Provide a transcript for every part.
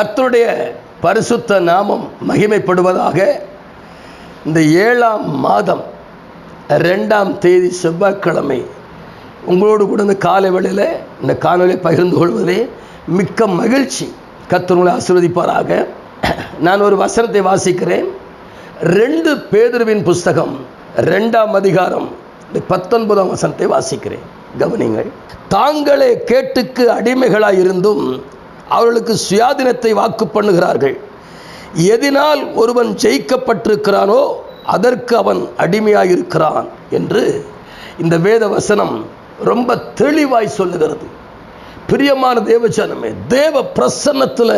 கர்த்தருடைய பரிசுத்த நாமம் மகிமைப்படுவதாக இந்த ஏழாம் மாதம் ரெண்டாம் தேதி செவ்வாய்க்கிழமை உங்களோடு கூட இந்த காலை வேளையில் இந்த காணொலியை பகிர்ந்து கொள்வதே மிக்க மகிழ்ச்சி கர்த்தர் ஆசீர்வதிப்பாராக. நான் ஒரு வசனத்தை வாசிக்கிறேன். ரெண்டு பேதுருவின் புஸ்தகம் ரெண்டாம் அதிகாரம் இந்த பத்தொன்பதாம் வசனத்தை வாசிக்கிறேன். கவனிங்கள் தாங்களே கேட்டுக்கு அடிமைகளாக இருந்தும் அவர்களுக்கு சுயாதீனத்தை வாக்கு பண்ணுகிறார்கள். எதினால் ஒருவன் ஜெயிக்கப்பட்டிருக்கிறானோ அதற்கு அவன் அடிமையாயிருக்கிறான் என்று இந்த வேத வசனம் ரொம்ப தெளிவாய் சொல்லுகிறது. பிரியமான தேவச்சனமே தேவ பிரசன்னத்தில்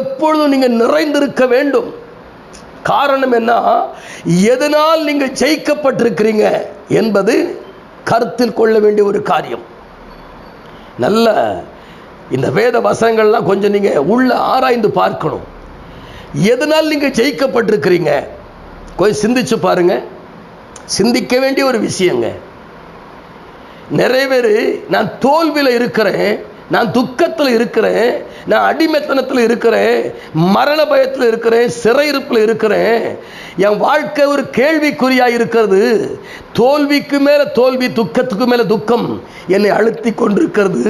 எப்பொழுதும் நீங்கள் நிறைந்திருக்க வேண்டும். காரணம் என்ன? எதனால் நீங்கள் ஜெயிக்கப்பட்டிருக்கிறீங்க என்பது கருத்தில் கொள்ள வேண்டிய ஒரு காரியம். நல்ல இந்த வேத வசனங்கள்லாம் கொஞ்சம் நீங்கள் உள்ள ஆராய்ந்து பார்க்கணும். எதனால் நீங்கள் ஜெயிக்கப்பட்டிருக்கிறீங்க? கொஞ்சம் சிந்திச்சு பாருங்க. சிந்திக்க வேண்டிய ஒரு விஷயங்க. நிறைய பேர் நான் தோல்வியில் இருக்கிறேன் நான் துக்கத்தில் இருக்கிறேன் நான் அடிமைத்தனத்தில் இருக்கிறேன் மரண பயத்தில் இருக்கிறேன் சிறையிருப்பில் இருக்கிறேன். என் வாழ்க்கை ஒரு கேள்விக்குறியாக இருக்கிறது. தோல்விக்கு மேலே தோல்வி துக்கத்துக்கு மேலே துக்கம் என்னை அழுத்தி கொண்டிருக்கிறது.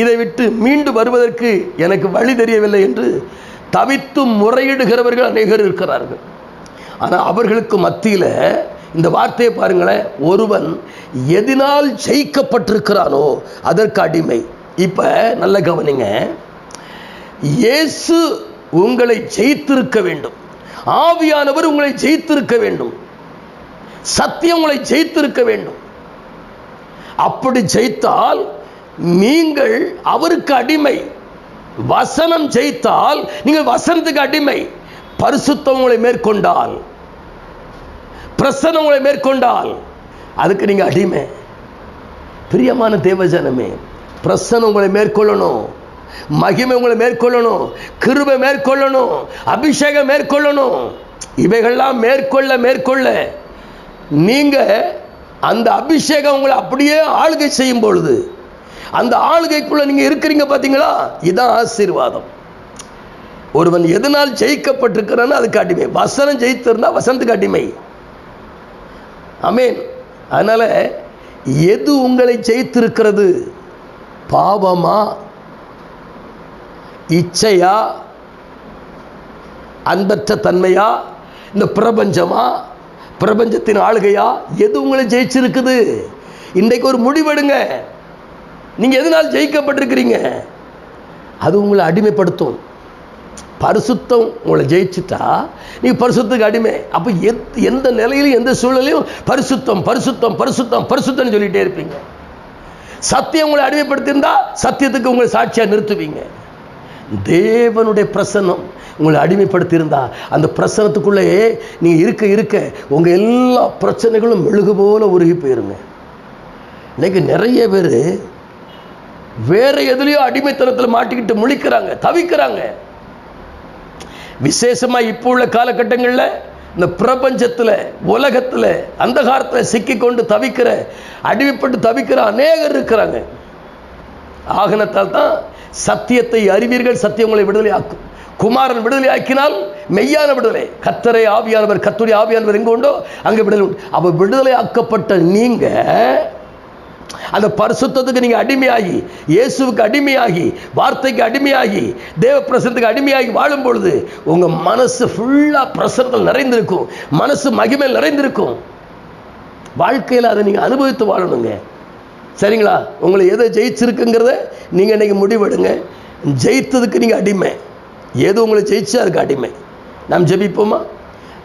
இதை விட்டு மீண்டு வருவதற்கு எனக்கு வழி தெரியவில்லை என்று தவித்து முறையிடுகிறவர்கள் அநேகர் இருக்கிறார்கள். ஆனால் அவர்களுக்கு மத்தியில் இந்த வார்த்தையை பாருங்களேன் ஒருவன் எதினால் ஜெயிக்கப்பட்டிருக்கிறானோ அதற்கு அடிமை. இப்போ நல்ல கவனிங்க. இயேசு உங்களை ஜெயித்திருக்க வேண்டும். ஆவியானவர் உங்களை ஜெயித்திருக்க வேண்டும். சத்தியம் உங்களை ஜெயித்திருக்க வேண்டும். அப்படி ஜெயித்தால் நீங்கள் அவருக்கு அடிமை. வசனம் ஜெயித்தால் நீங்கள் வசனத்துக்கு அடிமை. பரிசுத்தம் உங்களை மேற்கொண்டால். பிரசனம் உங்களை மேற்கொண்டால். அதுக்கு நீங்க அடிமை. பிரியமான தேவஜனமே பிரசனம் உங்களை மேற்கொள்ளணும். மகிமை உங்களை மேற்கொள்ளணும். கிருபை மேற்கொள்ளணும். அபிஷேகம் மேற்கொள்ளணும். இவைகள்லாம் மேற்கொள்ள மேற்கொள்ள. நீங்க அந்த அபிஷேகம் உங்களை அப்படியே ஆளுகை செய்யும் பொழுது அந்த ஆளுகைக்குள்ள நீங்க இருக்கிறீங்க பாத்தீங்களா? இதான் ஆசீர்வாதம். ஒருவன் எதனால் ஜெயிக்கப்பட்டிருக்கிறான்னு அதுக்கு அடிமை. வசனம் ஜெயித்திருந்தா வசனத்துக்கு அடிமை. அமேன் அதனால எது உங்களை ஜெயித்திருக்கிறது? பாவமா? இச்சையா? அன்பற்ற தன்மையா? இந்த பிரபஞ்சமா? பிரபஞ்சத்தின் ஆளுகையா? எது உங்களை ஜெயிச்சிருக்குது? இன்றைக்கு ஒரு முடிவெடுங்க. நீங்கள் எதனால் ஜெயிக்கப்பட்டிருக்கிறீங்க? அது உங்களை அடிமைப்படுத்தும். பரிசுத்தம் உங்களை ஜெயிச்சுட்டா நீ பரிசுத்துக்கு அடிமை. அப்போ எத் எந்த நிலையிலும் எந்த சூழலையும் பரிசுத்தம் பரிசுத்தம் பரிசுத்தம் பரிசுத்தம்னு சொல்லிட்டே இருப்பீங்க. சத்தியம் உங்களை அடிமைப்படுத்தியிருந்தா சத்தியத்துக்கு உங்களை சாட்சியாக நிறுத்துவீங்க. தேவனுடைய பிரசன்னம் உங்களை அடிமைப்படுத்தியிருந்தா. அந்த பிரசனத்துக்குள்ளேயே நீங்கள் இருக்க இருக்க உங்கள் எல்லா பிரச்சனைகளும் மெழுகு போல உருகி போயிருங்க. இன்னைக்கு நிறைய பேர் வேற எதுலேயோ அடிமைத்தனத்தில் மாட்டிக்கிட்டு முழிக்கிறாங்க தவிக்கிறாங்க. விசேஷமாக இப்போ உள்ள காலகட்டங்களில் இந்த பிரபஞ்சத்தில் உலகத்தில் அந்தகாரத்தில் சிக்கிக்கொண்டு தவிக்கிற அடிமைப்பட்டு தவிக்கிற அநேகர் இருக்கிறாங்க. ஆகனத்தால் தான் சத்தியத்தை அறிவீர்கள் சத்தியம் உங்களை விடுதலை ஆக்கும். குமாரன் விடுதலை ஆக்கினால் மெய்யான விடுதலை. கத்தரை ஆவியானவர் கத்துரி ஆவியானவர் எங்கே உண்டோ அங்கே விடுதலை உண்டு. அப்போ விடுதலை ஆக்கப்பட்ட நீங்கள் அந்த பரிசுத்தத்துக்கு நீங்கள் அடிமையாகி இயேசுவுக்கு அடிமையாகி வார்த்தைக்கு அடிமையாகி தேவ பிரசனத்துக்கு அடிமையாகி வாழும் பொழுது உங்கள் மனசு ஃபுல்லாக பிரசனத்தில் நிறைந்திருக்கும். மனசு மகிமையில் நிறைந்திருக்கும். வாழ்க்கையில் அதை நீங்கள் அனுபவித்து வாழணுங்க. சரிங்களா? உங்களை எதை ஜெயிச்சிருக்குங்கிறத நீங்கள் இன்றைக்கி முடிவெடுங்க. ஜெயித்ததுக்கு நீங்கள் அடிமை. எது உங்களை ஜெயிச்சா அதுக்கு அடிமை. நாம் ஜெபிப்போமா?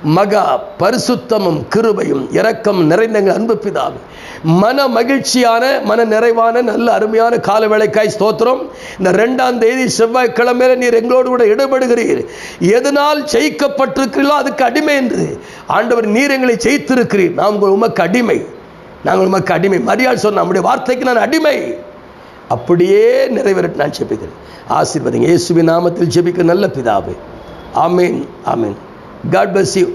மகா பரிசுத்தமும் கிருபையும் இரக்கம் நிறைந்த அன்பு பிதாவே. மன மகிழ்ச்சியான மன நிறைவான நல்ல அருமையான கால வேலைக்காய் ஸ்தோத்திரம். இந்த ரெண்டாம் தேதி செவ்வாய்க்கிழமையில நீர் எங்களோடு கூட ஈடுபடுகிறீர் எதனால் ஜெயிக்கப்பட்டிருக்கிறீர்களோ அதுக்கு அடிமை என்று. ஆண்டவர் நீர் எங்களை ஜெயித்திருக்கிறீர். நாம் உமக்கு அடிமை. நாங்கள் உமக்கு அடிமை. மரியாள் சொன்ன நம்முடைய வார்த்தைக்கு நான் அடிமை. அப்படியே நிறைவேறட்டு நான் ஜெபிக்கிறேன். ஆசீர்வதிங்க. இயேசுவின் நாமத்தில் ஜெபிக்க நல்ல பிதாவே. ஆமீன். ஆமீன். God bless you